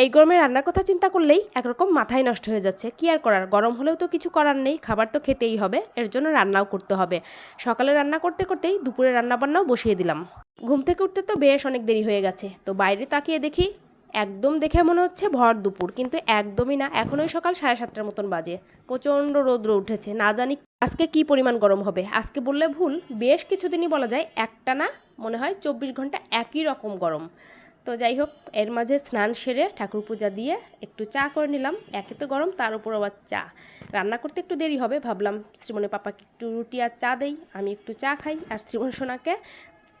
এই গরমে রান্নার কথা চিন্তা করলেই একরকম মাথায় নষ্ট হয়ে যাচ্ছে। কি আর করার? গরম হলেও তো কিছু করার নেই, খাবার তো খেতেই হবে, এর জন্য রান্নাও করতে হবে। সকালে রান্না করতে করতেই দুপুরে রান্না বান্নাও বসিয়ে দিলাম। ঘুম থেকে উঠতে তো বেশ অনেক দেরি হয়ে গেছে। তো বাইরে তাকিয়ে দেখি একদম দেখে মনে হচ্ছে ভর দুপুর, কিন্তু একদমই না, এখনই সকাল সাড়ে সাতটার মতন বাজে। প্রচণ্ড রৌদ্র উঠেছে, না জানি আজকে কি পরিমাণ গরম হবে। আজকে বললে ভুল, বেশ কিছুদিনই বলা যায় একটা না, মনে হয় চব্বিশ ঘণ্টা একই রকম গরম। তো যাই হোক এর মাঝে স্নান সেরে ঠাকুর পূজা দিয়ে একটু চা করে নিলাম। একে তো গরম, তার উপর আবার চা। রান্না করতে একটু দেরি হবে, ভাবলাম শ্রীমনের পাপাকে একটু রুটি আর চা দেই। আমি একটু চা খাই আর শ্রীমন সোনাকে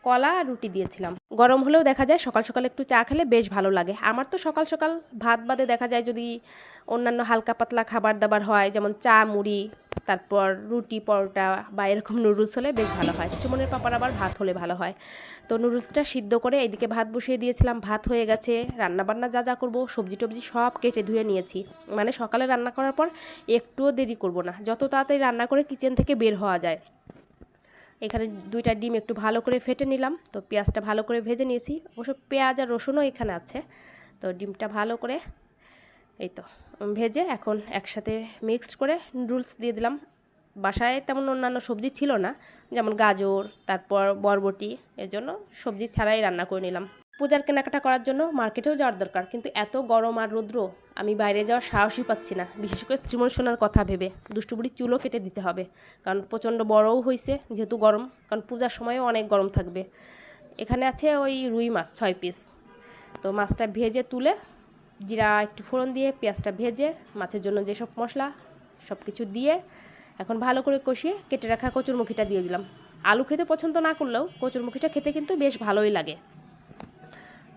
কলা আর রুটি দিয়েছিলাম। গরম হলেও দেখা যায় সকাল সকাল একটু চা খেলে বেশ ভালো লাগে। আমার তো সকাল সকাল ভাত বাদে দেখা যায় যদি অন্যান্য হালকা পাতলা খাবার দাবার হয়, যেমন চা, মুড়ি তারপর রুটি, পরোটা বা এরকম নুডলস হলে বেশ ভালো হয়। শ্রীমনের পাপার আবার ভাত হলে ভালো হয়। তো নুডলসটা সিদ্ধ করে এইদিকে ভাত বসিয়ে দিয়েছিলাম। ভাত হয়ে গেছে। রান্নাবান্না যা যা করব সবজি টবজি সব কেটে ধুয়ে নিয়েছি। মানে সকালে রান্না করার পর একটুও দেরি করব না। যত তাড়াতাড়ি রান্না করে কিচেন থেকে বের হওয়া যায়। এখানে দুইটা ডিম একটু ভালো করে ফেটে নিলাম। তো পেঁয়াজটা ভালো করে ভেজে নিয়েছি। অবশ্য পেঁয়াজ আর রসুনও এখানে আছে। তো ডিমটা ভালো করে, এই তো। ভেজে এখন একসাথে মিক্সড করে নুডলস দিয়ে দিলাম। বাসায় তেমন অন্যান্য সবজি ছিল না, যেমন গাজর, তারপর বরবটি, এর জন্য সবজি ছাড়াই রান্না করে নিলাম। পূজার কেনাকাটা করার জন্য মার্কেটেও যাওয়ার দরকার, কিন্তু এত গরম আর রৌদ্র, আমি বাইরে যাওয়ার সাহসই পাচ্ছি না, বিশেষ করে শ্রীমন সোনার কথা ভেবে। দুষ্টুবুড়ি চুলও কেটে দিতে হবে, কারণ প্রচণ্ড বড়ও হয়েছে যেহেতু গরম, কারণ পূজার সময়ও অনেক গরম থাকবে। এখানে আছে ওই রুই মাছ ছয় পিস তো মাছটা ভেজে তুলে জিরা একটু ফোড়ন দিয়ে পেঁয়াজটা ভেজে মাছের জন্য যেসব মশলা সব কিছু দিয়ে এখন ভালো করে কষিয়ে কেটে রাখা কচুরমুখিটা দিয়ে দিলাম। আলু খেতে পছন্দ না করলেও কচুরমুখিটা খেতে কিন্তু বেশ ভালোই লাগে।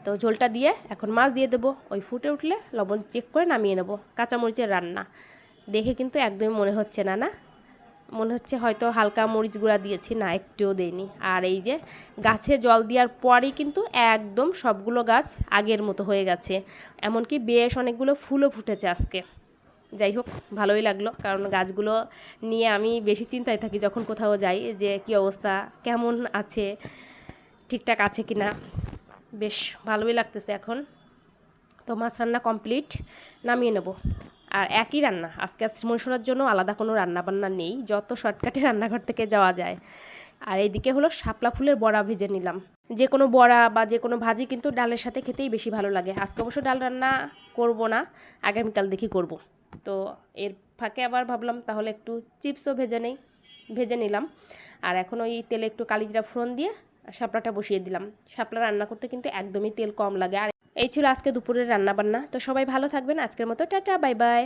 তো ঝোলটা দিয়ে এখন মাছ দিয়ে দেবো। ওই ফুটে উঠলে লবণ চেক করে নামিয়ে নেব। কাঁচামরিচের রান্না। দেখে কিন্তু একদমই মনে হচ্ছে না না? মনে হচ্ছে হয়তো হালকা মরিচ গুঁড়া দিয়েছি, না, একটুও দেয়নি আর এই যে গাছে জল দেওয়ার পরেই কিন্তু একদম সবগুলো গাছ আগের মতো হয়ে গেছে। এমনকি বেশ অনেকগুলো ফুলও ফুটেছে আজকে। যাই হোক, ভালোই লাগল, কারণ গাছগুলো নিয়ে আমি বেশি চিন্তায় থাকি যখন কোথাও যাই যে কি অবস্থা, কেমন আছে, ঠিকঠাক আছে কি না বেশ ভালোই লাগতেছে এখন। তো মাছ রান্না কমপ্লিট, নামিয়ে নেব। আর একই রান্না। আজকে শ্রীমন সোনার জন্য আলাদা কোনো রান্না বান্না নেই, যত শর্টকাটে রান্নাঘর থেকে যাওয়া যায়। আর এইদিকে হলো শাপলা ফুলের বড়া ভেজে নিলাম। যে কোনো বড়া বা যে কোনো ভাজি কিন্তু ডালের সাথে খেতেই বেশি ভালো লাগে। আজকে অবশ্য ডাল রান্না করব না, আগামীকাল দেখি করব। তো এর ফাঁকে আবার ভাবলাম তাহলে একটু চিপসও ভেজে নেই, ভেজে নিলাম। আর এখন ওই তেলে একটু কালিজিরা ফোড়ন দিয়ে শাপলাটা বসিয়ে দিলাম। শাপলা রান্না করতে কিন্তু একদমই তেল কম লাগে। আর এই ছিল আজকে দুপুরের রান্নাবান্না। তো সবাই ভালো থাকবেন। আজকের মতো টাটা বাই বাই।